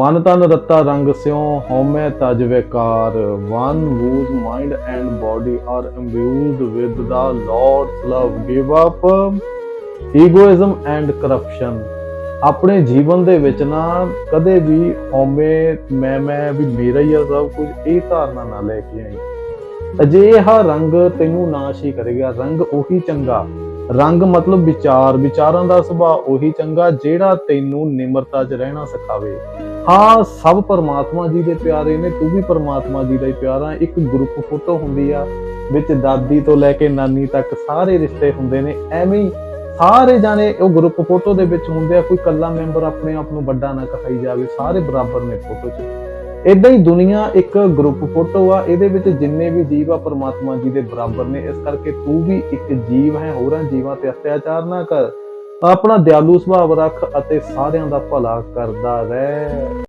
ਮਨ ਤਨ ਰੱਤਾ ਰੰਗ ਸਿਉ, ਹਉਮੈ ਤਜ ਵਿਕਾਰ। One whose mind and body are imbued with the lord's love give up egoism and corruption ਆਪਣੇ ਜੀਵਨ ਦੇ ਵਿੱਚ ਨਾ ਕਦੇ ਵੀ ਹਉਮੈ, ਮੈਂ ਮੈਂ, ਵੀ ਮੇਰਾ ਹੀ ਆ ਸਭ ਕੁਝ, ਇਹ ਧਾਰਨਾ ਨਾ ਲੈ ਕੇ ਆਈ। ਅਜਿਹਾ ਰੰਗ ਤੈਨੂੰ ਨਾਸ਼ ਹੀ ਕਰੇਗਾ, ਰੰਗ ਉਹੀ ਚੰਗਾ। ਰੰਗ ਮਤਲਬ ਵਿਚਾਰ, ਵਿਚਾਰਾਂ ਦਾ ਸੁਭਾਅ ਉਹੀ ਚੰਗਾ ਜਿਹੜਾ ਤੈਨੂੰ ਨਿਮਰਤਾ 'ਚ ਰਹਿਣਾ ਸਿਖਾਵੇ। ਹਾਂ ਸਭ ਪਰਮਾਤਮਾ ਜੀ ਦੇ ਪਿਆਰੇ ਨੇ, ਤੂੰ ਵੀ ਪਰਮਾਤਮਾ ਜੀ ਦਾ ਹੀ ਪਿਆਰਾ ਇੱਕ ਗਰੁੱਪ ਫੋਟੋ ਹੁੰਦੀ ਆ, ਵਿੱਚ ਦਾਦੀ ਤੋਂ ਲੈ ਕੇ ਨਾਨੀ ਤੱਕ ਸਾਰੇ ਰਿਸ਼ਤੇ ਹੁੰਦੇ ਨੇ। ਐਵੇਂ ਹੀ ਸਾਰੇ ਜਾਣੇ ਉਹ ਗਰੁੱਪ ਫੋਟੋ ਦੇ ਵਿੱਚ ਹੁੰਦੇ ਆ, ਕੋਈ ਕੱਲਾ ਮੈਂਬਰ ਆਪਣੇ ਆਪ ਨੂੰ ਵੱਡਾ ਨਾ ਕਹਾਈ ਜਾਵੇ, ਸਾਰੇ ਬਰਾਬਰ ਨੇ ਫੋਟੋ 'ਚ। ਇਦਾਂ ਹੀ ਦੁਨੀਆ ਇੱਕ ਗਰੁੱਪ ਫੋਟੋ ਆ, ਇਹਦੇ ਵਿੱਚ ਜਿੰਨੇ ਵੀ ਜੀਵ ਆ, ਪਰਮਾਤਮਾ ਜੀ ਦੇ ਬਰਾਬਰ ਨੇ। ਇਸ ਕਰਕੇ ਤੂੰ ਵੀ ਇੱਕ ਜੀਵ ਹੈ, ਹੋਰਾਂ ਜੀਵਾਂ ਤੇ ਅਤਿਆਚਾਰ ਨਾ ਕਰ। ਆਪਣਾ ਦਿਆਲੂ ਸੁਭਾਅ ਰੱਖ ਅਤੇ ਸਾਰਿਆਂ ਦਾ ਭਲਾ ਕਰਦਾ ਰਹਿ।